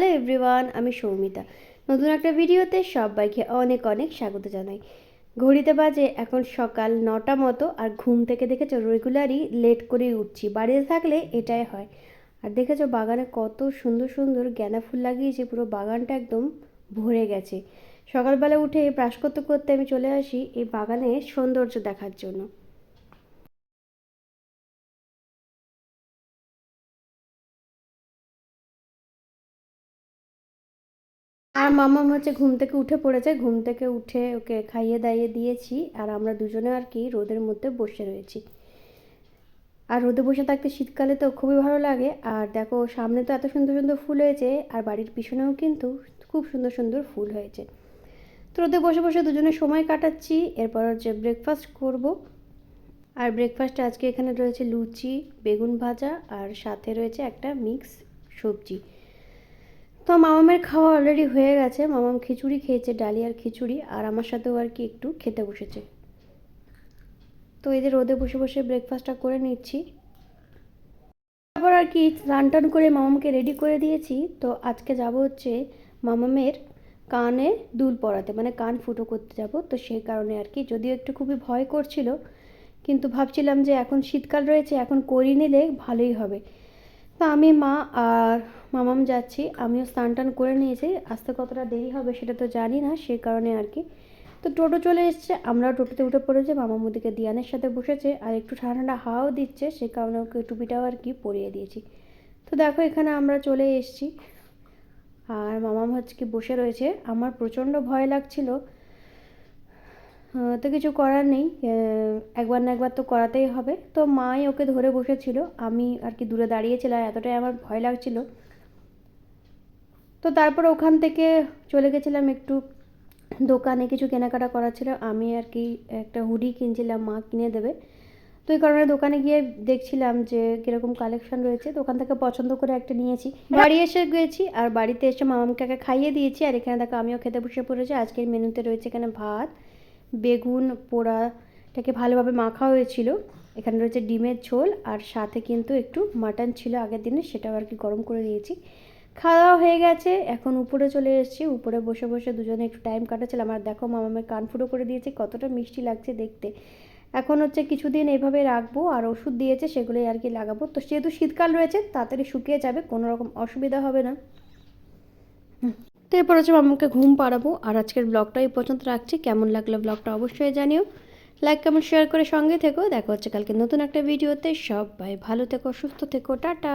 Hello everyone, আমি সৌমিতা। নতুন একটা ভিডিওতে সবাইকে অনেক অনেক স্বাগত জানাই। ঘড়িতে বাজে এখন সকাল নটা মতো আর ঘুম থেকে দেখেছ রেগুলারই লেট করেই উঠছি। বাড়িতে থাকলে এটাই হয়। আর দেখেছ বাগানে কত সুন্দর সুন্দর গ্যানা ফুল লাগিয়েছে, পুরো বাগানটা একদম ভরে গেছে। সকালবেলা উঠে ব্রাশ করতে করতে আমি চলে আসি এই বাগানে সৌন্দর্য দেখার জন্য। আর মামাম হচ্ছে ঘুম থেকে উঠে পড়েছে। ঘুম থেকে উঠে ওকে খাইয়ে দাইয়ে দিয়েছি আর আমরা দুজনে আর কি রোদের মধ্যে বসে রয়েছি। আর রোদে বসে থাকতে শীতকালে তো খুবই ভালো লাগে। আর দেখো, সামনে তো এত সুন্দর সুন্দর ফুল হয়েছে আর বাড়ির পিছনেও কিন্তু খুব সুন্দর সুন্দর ফুল হয়েছে। তো রোদে বসে বসে দুজনে সময় কাটাচ্ছি। এরপর হচ্ছে ব্রেকফাস্ট করব। আর ব্রেকফাস্টে আজকে এখানে রয়েছে লুচি, বেগুন ভাজা আর সাথে রয়েছে একটা মিক্স সবজি। তো মামামের খাওয়া অলরেডি হয়ে গেছে। মামাম খিচুড়ি খেয়েছে ডালিয়ার খিচুড়ি, আর আমার সাথেও আর কি একটু খেতে বসেছে। তো এদের রোদে বসে বসে ব্রেকফাস্টটা করে নিচ্ছি। তারপর আর কি স্নান টান করে মামামকে রেডি করে দিয়েছি। তো আজকে যাব হচ্ছে মামামের কানে দুল পরাতে মানে কান ফুটো করতে যাব। তো সেই কারণে আর কি, যদিও একটু খুবই ভয় করছিল, কিন্তু ভাবছিলাম যে এখন শীতকাল রয়েছে, এখন করিয়ে নিলে ভালোই হবে। তো আমি মা আর মামাম যাচ্ছি। আমিও স্নান টান করে নিয়েছি। আসতে কতটা দেরি হবে সেটা তো জানি না সেই কারণে আর কি। তো টোটো চলে এসছে। আমরাও টোটোতে উঠে পড়েছি। মামাম ওদিকে দিয়ানের সাথে বসেছে আর একটু ঠান্ডা ঠান্ডা হাওয়াও দিচ্ছে, সে কারণে ওকে টুপিটাও আর কি পরিয়ে দিয়েছি। তো দেখো এখানে আমরা চলে এসেছি। আর মামাম হচ্ছে কি বসে রয়েছে। আমার প্রচণ্ড ভয় লাগছিল। তো কিছু করার নেই একবার না একবার তো করাতেই হবে। তো মাই ওকে ধরে বসেছিল আমি আর কি দূরে দাঁড়িয়েছিলাম এতটাই আমার ভয় লাগছিল। তো তারপর ওখান থেকে চলে গেছিলাম একটু দোকানে কিছু কেনাকাটা করার ছিল। আমি আর কি একটা হুডি কিনছিলাম মা কিনে দেবে। তো এই কারণে দোকানে গিয়ে দেখছিলাম যে কীরকম কালেকশন রয়েছে। দোকান থেকে পছন্দ করে একটা নিয়েছি। বাড়ি এসে গেছি আর বাড়িতে এসে মামাকে খাইয়ে দিয়েছি। আর এখানে দেখো আমিও খেতে বসে পড়েছি। আজকের মেনুতে রয়েছে এখানে ভাত বেগুন পোড়াটাকে ভালোভাবে মাখা হয়েছিল। এখানে রয়েছে ডিমের ঝোল আর সাথে কিন্তু একটু মাটন ছিল আগের দিনে, সেটাও আর কি গরম করে দিয়েছি। খাওয়া দাওয়া হয়ে গেছে, এখন উপরে চলে এসেছি। উপরে বসে বসে দুজনে একটু টাইম কাটাচ্ছিলাম। আর দেখো মামামের কান ফুটো করে দিয়েছে, কতটা মিষ্টি লাগছে দেখতে। এখন হচ্ছে কিছুদিন এইভাবে রাখব, আর ওষুধ দিয়েছে, সেগুলোই আর কি লাগাবো। তো যেহেতু শীতকাল রয়েছে, তাড়াতাড়ি শুকিয়ে যাবে, কোনো রকম অসুবিধা হবে না। তো এরপর হচ্ছে আমাকে ঘুম পাড়াবো। আর আজকের ব্লগটা এই পর্যন্ত রাখছি। কেমন লাগল ব্লগটা অবশ্যই জানিও। লাইক কেমন শেয়ার করে সঙ্গে থেকো। দেখা হচ্ছে কালকে নতুন একটা ভিডিওতে। সবাই ভালো থেকো, সুস্থ থেকো। টাটা।